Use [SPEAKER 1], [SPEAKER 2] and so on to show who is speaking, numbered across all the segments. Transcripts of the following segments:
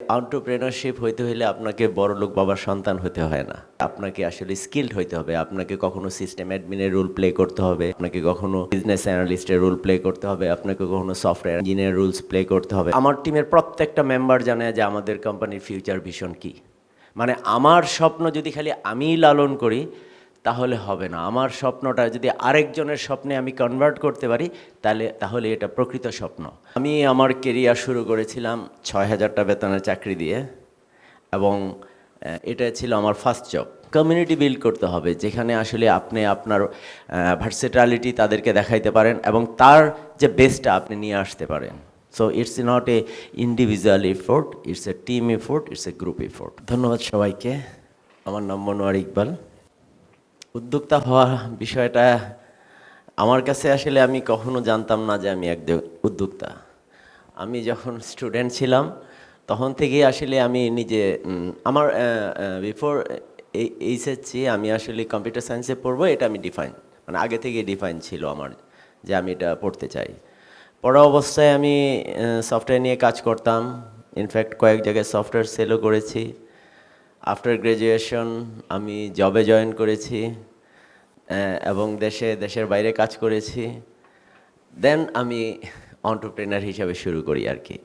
[SPEAKER 1] Entrepreneurship হইতে হলে আপনাকে বড় লোক বাবার সন্তান হতে হয় না। আপনাকে আসলে স্কিল্ড হইতে হবে। আপনাকে কখনো সিস্টেম অ্যাডমিনের রোল প্লে করতে হবে। আপনাকে কখনো বিজনেস অ্যানালিস্টের রোল প্লে করতে হবে। আপনাকে কখনো সফটওয়্যার ইঞ্জিনিয়ার রুলস প্লে করতে হবে। আমার টিমের প্রত্যেকটা মেম্বার জানে যে আমাদের কোম্পানির ফিউচার ভিশন কি। মানে আমার স্বপ্ন যদি খালি আমিই লালন করি তাহলে হবে না। আমার স্বপ্নটা যদি আরেকজনের স্বপ্নে আমি কনভার্ট করতে পারি, তাহলে তাহলে এটা প্রকৃত স্বপ্ন। আমি আমার কেরিয়ার শুরু করেছিলাম ছয় হাজারটা বেতনের চাকরি দিয়ে এবং এটা ছিল আমার ফার্স্ট জব কমিউনিটি বিল্ড করতে হবে, যেখানে আসলে আপনি আপনার ভার্সেটালিটি তাদেরকে দেখাইতে পারেন এবং তার যে বেস্টটা আপনি নিয়ে আসতে পারেন। So it's not a individual effort it's a team effort it's a group effort ধন্যবাদ সবাইকে। আমার নাম মনোয়ার ইকবাল। উদ্যোক্তা হওয়া বিষয়টা আমার কাছে আসলে আমি কখনো জানতাম না যে আমি একজন উদ্যোক্তা। আমি যখন স্টুডেন্ট ছিলাম, তখন থেকেই আসলে আমি নিজে আমার বিফোর এইচএসসি আমি আসলে কম্পিউটার সায়েন্সে পড়ব, এটা আমি ডিফাইন মানে আগে থেকে ডিফাইন ছিল আমার যে আমি এটা পড়তে চাই। পড়া অবস্থায় আমি সফটওয়্যার নিয়ে কাজ করতাম ইনফ্যাক্ট কয়েক জায়গায় সফটওয়্যার সেলও করেছি। আফটার গ্র্যাজুয়েশন আমি জবে জয়েন করেছি। এবং দেশে, দেশের বাইরে কাজ করেছি। দেন আমি অন্টারপ্রেনার হিসাবে শুরু করি আর কি।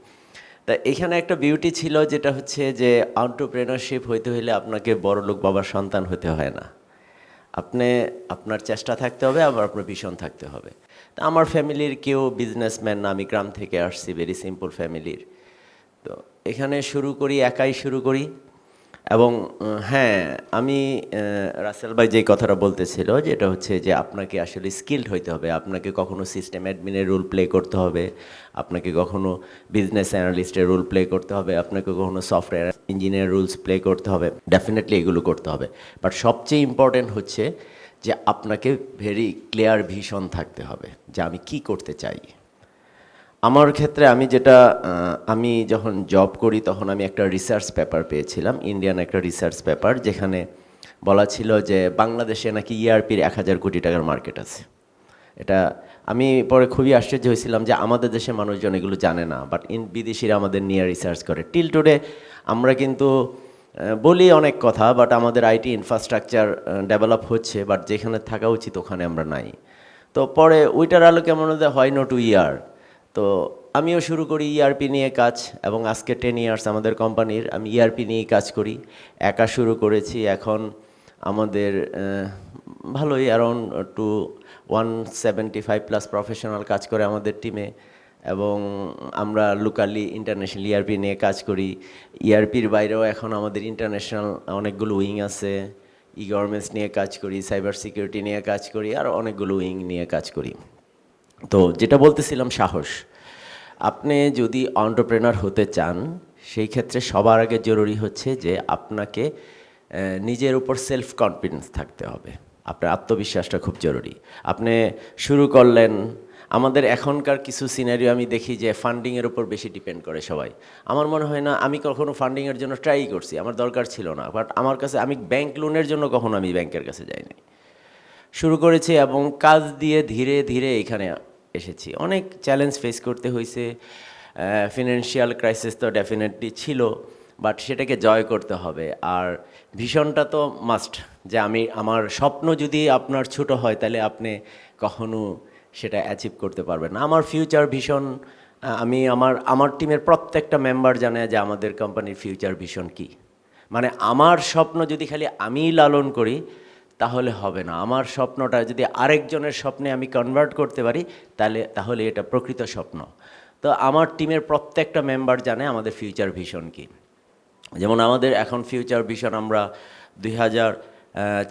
[SPEAKER 1] তা এখানে একটা বিউটি ছিল যেটা হচ্ছে যে অন্টারপ্রেনারশিপ হইতে হলে আপনাকে বড় লোক বাবার সন্তান হতে হয় না। আপনি, আপনার চেষ্টা থাকতে হবে, আবার আপনার ভীষণ থাকতে হবে। তা আমার ফ্যামিলির কেউ বিজনেসম্যান না, আমি গ্রাম থেকে আসছি ভেরি সিম্পল ফ্যামিলির তো এখানে শুরু করি, একাই শুরু করি। এবং হ্যাঁ আমি রাসেল ভাই যে কথাটা বলতেছিল যেটা হচ্ছে যে আপনাকে আসলে স্কিল্ড হইতে হবে। আপনাকে কখনো সিস্টেম অ্যাডমিনের রোল প্লে করতে হবে। আপনাকে কখনো বিজনেস অ্যানালিস্টের রোল প্লে করতে হবে। আপনাকে কখনো সফটওয়্যার ইঞ্জিনিয়ার রুলস প্লে করতে হবে। ডেফিনেটলি এগুলো করতে হবে। বাট সবচেয়ে ইম্পর্টেন্ট হচ্ছে যে আপনাকে ভেরি ক্লিয়ার ভিশন থাকতে হবে যে আমি কি করতে চাই। আমার ক্ষেত্রে আমি যেটা আমি যখন জব করি তখন আমি একটা রিসার্চ পেপার পেয়েছিলাম ইন্ডিয়ান একটা রিসার্চ পেপার যেখানে বলা ছিল যে বাংলাদেশে নাকি ইআরপির এক হাজার কোটি টাকার মার্কেট আছে। এটা আমি পরে খুবই আশ্চর্য হয়েছিলাম যে আমাদের দেশের মানুষজন এগুলো জানে না বাট ইন বিদেশিরা আমাদের নিয়ে রিসার্চ করে। টিল টুডে আমরা কিন্তু বলি অনেক কথা বাট আমাদের আইটি ইনফ্রাস্ট্রাকচার ডেভেলপ হচ্ছে বাট যেখানে থাকা উচিত ওখানে আমরা নাই। তো পরে ওইটার আলোকে মনে হয় নট টু ইয়ার তো আমিও শুরু করি ইআরপি নিয়ে কাজ এবং আজকে টেন ইয়ার্স আমাদের কোম্পানির আমি ইআরপি নিয়েই কাজ করি। একা শুরু করেছি, এখন আমাদের ভালোই around two one seventy five plus professional কাজ করে আমাদের টিমে এবং আমরা লোকালি ইন্টারন্যাশনাল ইআরপি নিয়ে কাজ করি। ইআরপির বাইরেও এখন আমাদের ইন্টারন্যাশনাল অনেকগুলো উইং আছে। ই গভর্নমেন্টস নিয়ে কাজ করি সাইবার সিকিউরিটি নিয়ে কাজ করি, আর অনেকগুলো উইং নিয়ে কাজ করি। তো যেটা বলতেছিলাম সাহস, আপনি যদি অন্টারপ্রেনার হতে চান, সেই ক্ষেত্রে সবার আগে জরুরি হচ্ছে যে আপনাকে নিজের উপর সেলফ কনফিডেন্স থাকতে হবে। আপনার আত্মবিশ্বাসটা খুব জরুরি। আপনি শুরু করলেন, আমাদের এখনকার কিছু সিনারিও আমি দেখি যে ফান্ডিংয়ের উপর বেশি ডিপেন্ড করে সবাই। আমার মনে হয় না, আমি কখনো ফান্ডিংয়ের জন্য ট্রাই করছি, আমার দরকার ছিল না। বাট আমার কাছে, আমি ব্যাংক লোনের জন্য কখনো আমি ব্যাংকের কাছে যাইনি। শুরু করেছি এবং কাজ দিয়ে ধীরে ধীরে এখানে এসেছি। অনেক চ্যালেঞ্জ ফেস করতে হয়েছে ফিনান্সিয়াল ক্রাইসিস তো ডেফিনেটলি ছিল বাট সেটাকে জয় করতে হবে। আর ভীষণটা তো মাস্ট যে আমি, আমার স্বপ্ন যদি আপনার ছোট হয়, তাহলে আপনি কখনো সেটা অ্যাচিভ করতে পারবেন না। আমার ফিউচার ভীষণ আমি আমার আমার টিমের প্রত্যেকটা মেম্বার জানে যে আমাদের কোম্পানির ফিউচার ভীষণ কী। মানে আমার স্বপ্ন যদি খালি আমিই লালন করি তাহলে হবে না। আমার স্বপ্নটা যদি আরেকজনের স্বপ্নে আমি কনভার্ট করতে পারি, তাহলে তাহলে এটা প্রকৃত স্বপ্ন। তো আমার টিমের প্রত্যেকটা মেম্বার জানে আমাদের ফিউচার ভিশন কী। যেমন আমাদের এখন ফিউচার ভিশন আমরা দুই হাজার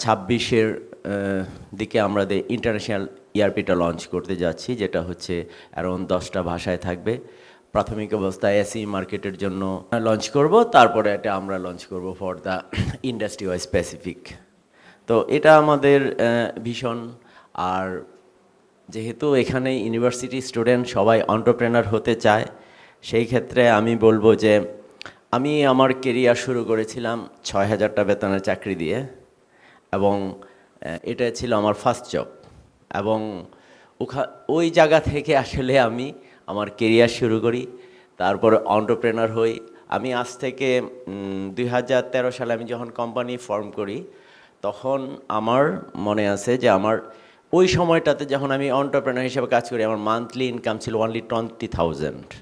[SPEAKER 1] ছাব্বিশের দিকে আমরা ইন্টারন্যাশনাল ইয়ারপিটা লঞ্চ করতে যাচ্ছি, যেটা হচ্ছে অ্যারাউন্ড দশটা ভাষায় থাকবে। প্রাথমিক অবস্থায় এসি মার্কেটের জন্য লঞ্চ করব, তারপরে এটা আমরা লঞ্চ করব for the industry wise specific তো এটা আমাদের ভীষণ। আর যেহেতু এখানে ইউনিভার্সিটি স্টুডেন্ট সবাই অন্টারপ্রেনার হতে চায়, সেই ক্ষেত্রে আমি বলব যে আমি আমার কেরিয়ার শুরু করেছিলাম ছয় হাজারটা বেতনের চাকরি দিয়ে এবং এটা ছিল আমার ফার্স্ট জব। এবং ওখা ওই জায়গা থেকে আসলে আমি আমার কেরিয়ার শুরু করি, তারপরে অন্টারপ্রেনার হই। আমি আজ থেকে দুই হাজার তেরো সালে আমি যখন কোম্পানি ফর্ম করি তখন আমার মনে আছে যে আমার ওই সময়টাতে যখন আমি অন্টারপ্রেনার হিসেবে কাজ করি, আমার মান্থলি ইনকাম ছিল অনলি টোয়েন্টি থাউজেন্ড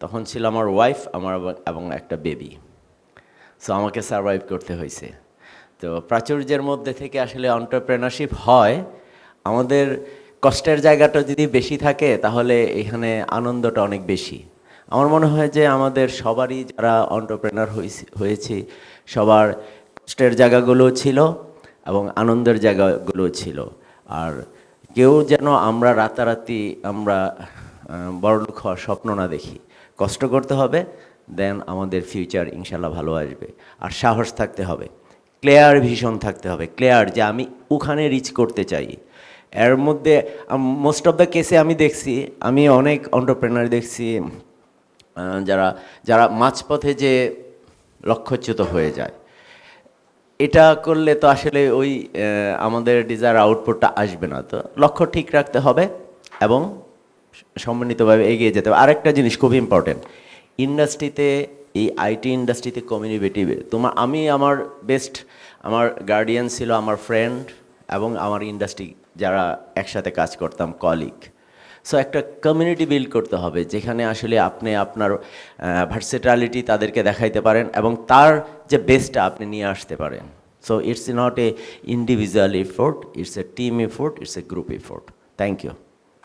[SPEAKER 1] তখন ছিল আমার ওয়াইফ আমার এবং- একটা বেবি সো আমাকে সার্ভাইভ করতে হয়েছে। তো প্রাচুর্যের মধ্যে থেকে আসলে অন্টারপ্রেনারশিপ হয়। আমাদের কষ্টের জায়গাটা যদি বেশি থাকে, তাহলে এখানে আনন্দটা অনেক বেশি। আমার মনে হয় যে আমাদের সবারই যারা অন্টারপ্রেনার হয়েছি, সবার কষ্টের জায়গাগুলো ছিল। এবং আনন্দের জায়গাগুলো ছিল। আর কেউ যেন আমরা রাতারাতি আমরা বড়লোক হওয়ার স্বপ্ন না দেখি। কষ্ট করতে হবে দেন আমাদের ফিউচার ইনশাল্লাহ ভালো আসবে। আর সাহস থাকতে হবে ক্লিয়ার ভিশন থাকতে হবে ক্লিয়ার যে আমি ওখানে রিচ করতে চাই। এর মধ্যে মোস্ট অফ দ্য কেসে আমি দেখছি, আমি অনেক অন্টারপ্রেনার দেখছি যারা যারা মাঝপথে যে লক্ষ্যচ্যুত হয়ে যায়। এটা করলে তো আসলে ওই আমাদের ডিজায়ার আউটপুটটা আসবে না, তো লক্ষ্য ঠিক রাখতে হবে এবং সম্মানিতভাবে এগিয়ে যেতে হবে। আরেকটা জিনিস খুব ইম্পর্টেন্ট ইন্ডাস্ট্রিতে, এই আইটি ইন্ডাস্ট্রিতে কমিউনিকেটিভ তোমার আমি আমার বেস্ট আমার গার্ডিয়ান ছিল আমার ফ্রেন্ড এবং আমার ইন্ডাস্ট্রি যারা একসাথে কাজ করতাম কলিগ সো একটা কমিউনিটি বিল্ড করতে হবে, যেখানে আসলে আপনি আপনার ভার্সেটালিটি তাদেরকে দেখাইতে পারেন এবং তার যে বেস্টটা আপনি নিয়ে আসতে পারেন। So it's not a individual effort it's a team effort it's a group effort thank you